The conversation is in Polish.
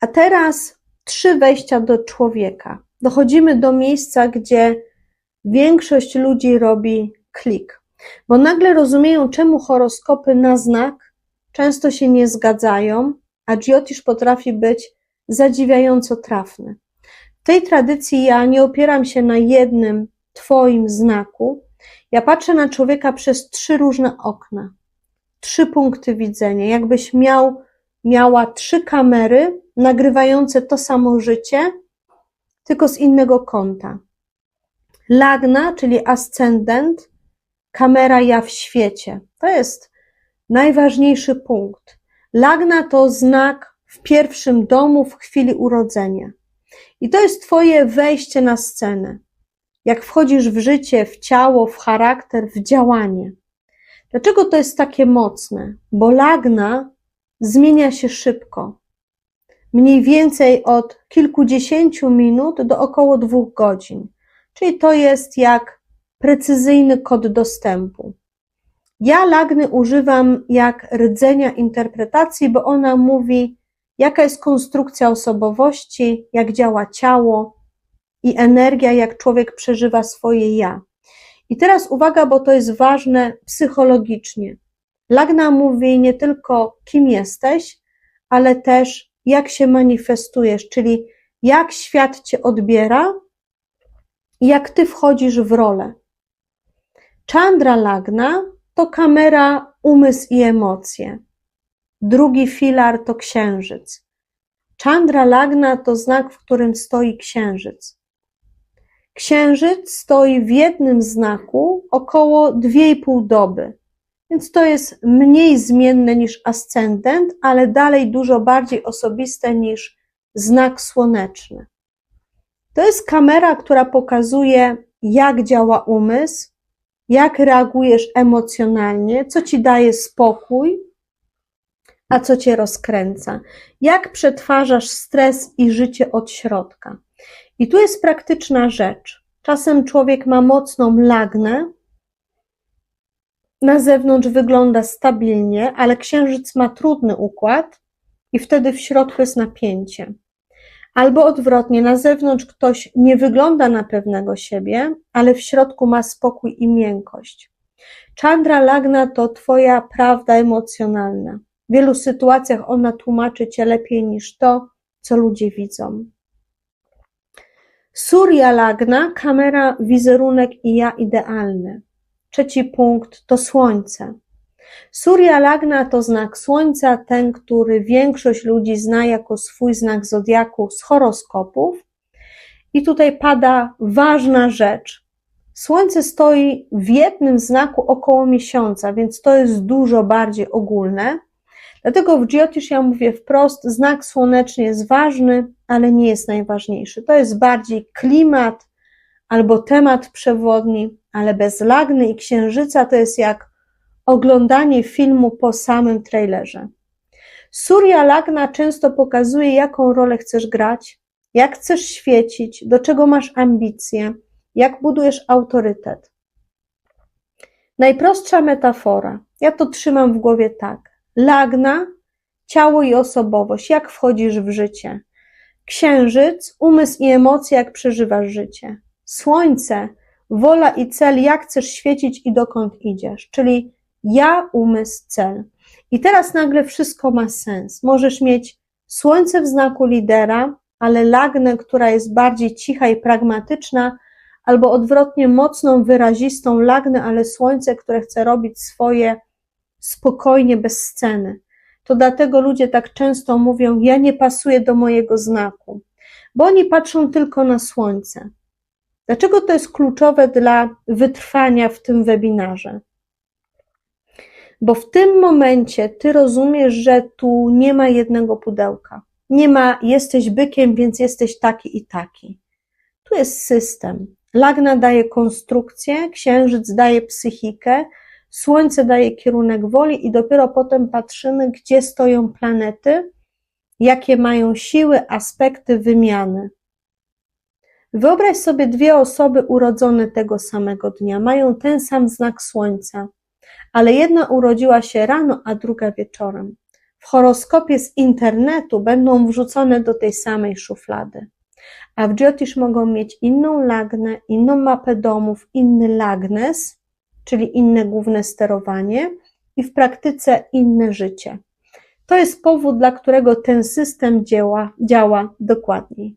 A teraz trzy wejścia do człowieka. Dochodzimy do miejsca, gdzie większość ludzi robi klik, bo nagle rozumieją, czemu horoskopy na znak często się nie zgadzają, a Jyotish potrafi być zadziwiająco trafny. W tej tradycji ja nie opieram się na jednym Twoim znaku. Ja patrzę na człowieka przez trzy różne okna, trzy punkty widzenia, jakbyś miał, miała trzy kamery nagrywające to samo życie, tylko z innego kąta. Lagna, czyli ascendent, kamera ja w świecie. To jest najważniejszy punkt. Lagna to znak w pierwszym domu w chwili urodzenia. I to jest Twoje wejście na scenę. Jak wchodzisz w życie, w ciało, w charakter, w działanie. Dlaczego to jest takie mocne? Bo lagna zmienia się szybko. Mniej więcej od kilkudziesięciu minut do około dwóch godzin. Czyli to jest jak precyzyjny kod dostępu. Ja lagny używam jak rdzenia interpretacji, bo ona mówi, jaka jest konstrukcja osobowości, jak działa ciało i energia, jak człowiek przeżywa swoje ja. I teraz uwaga, bo to jest ważne psychologicznie. Lagna mówi nie tylko kim jesteś, ale też jak się manifestujesz, czyli jak świat cię odbiera jak ty wchodzisz w rolę. Chandra Lagna to kamera, umysł i emocje. Drugi filar to księżyc. Chandra Lagna to znak, w którym stoi księżyc. Księżyc stoi w jednym znaku około 2,5 doby, więc to jest mniej zmienne niż ascendent, ale dalej dużo bardziej osobiste niż znak słoneczny. To jest kamera, która pokazuje, jak działa umysł, jak reagujesz emocjonalnie, co ci daje spokój, a co cię rozkręca, jak przetwarzasz stres i życie od środka. I tu jest praktyczna rzecz. Czasem człowiek ma mocną lagnę, na zewnątrz wygląda stabilnie, ale księżyc ma trudny układ i wtedy w środku jest napięcie. Albo odwrotnie, na zewnątrz ktoś nie wygląda na pewnego siebie, ale w środku ma spokój i miękkość. Chandra Lagna to Twoja prawda emocjonalna. W wielu sytuacjach ona tłumaczy Cię lepiej niż to, co ludzie widzą. Surya Lagna, kamera, wizerunek i ja idealny. Trzeci punkt to słońce. Surya Lagna to znak słońca, ten, który większość ludzi zna jako swój znak zodiaku z horoskopów. I tutaj pada ważna rzecz. Słońce stoi w jednym znaku około miesiąca, więc to jest dużo bardziej ogólne. Dlatego w Jyotish ja mówię wprost, znak słoneczny jest ważny, ale nie jest najważniejszy. To jest bardziej klimat albo temat przewodni, ale bez lagny i księżyca to jest jak oglądanie filmu po samym trailerze. Surya Lagna często pokazuje, jaką rolę chcesz grać, jak chcesz świecić, do czego masz ambicje, jak budujesz autorytet. Najprostsza metafora, ja to trzymam w głowie tak. Lagna, ciało i osobowość, jak wchodzisz w życie. Księżyc, umysł i emocje, jak przeżywasz życie. Słońce, wola i cel, jak chcesz świecić i dokąd idziesz. Czyli ja, umysł, cel. I teraz nagle wszystko ma sens. Możesz mieć słońce w znaku lidera, ale lagnę, która jest bardziej cicha i pragmatyczna, albo odwrotnie mocną, wyrazistą lagnę, ale słońce, które chce robić swoje spokojnie, bez sceny. To dlatego ludzie tak często mówią: Ja nie pasuję do mojego znaku, bo oni patrzą tylko na słońce. Dlaczego to jest kluczowe dla wytrwania w tym webinarze? Bo w tym momencie ty rozumiesz, że tu nie ma jednego pudełka. Nie ma, jesteś bykiem, więc jesteś taki i taki. Tu jest system. Lagna daje konstrukcję, księżyc daje psychikę, słońce daje kierunek woli i dopiero potem patrzymy, gdzie stoją planety, jakie mają siły, aspekty wymiany. Wyobraź sobie dwie osoby urodzone tego samego dnia, mają ten sam znak słońca, ale jedna urodziła się rano, a druga wieczorem. w horoskopie z internetu będą wrzucone do tej samej szuflady. A w Jyotish mogą mieć inną lagnę, inną mapę domów, inny lagnes, czyli inne główne sterowanie i w praktyce inne życie. To jest powód, dla którego ten system działa, działa dokładniej.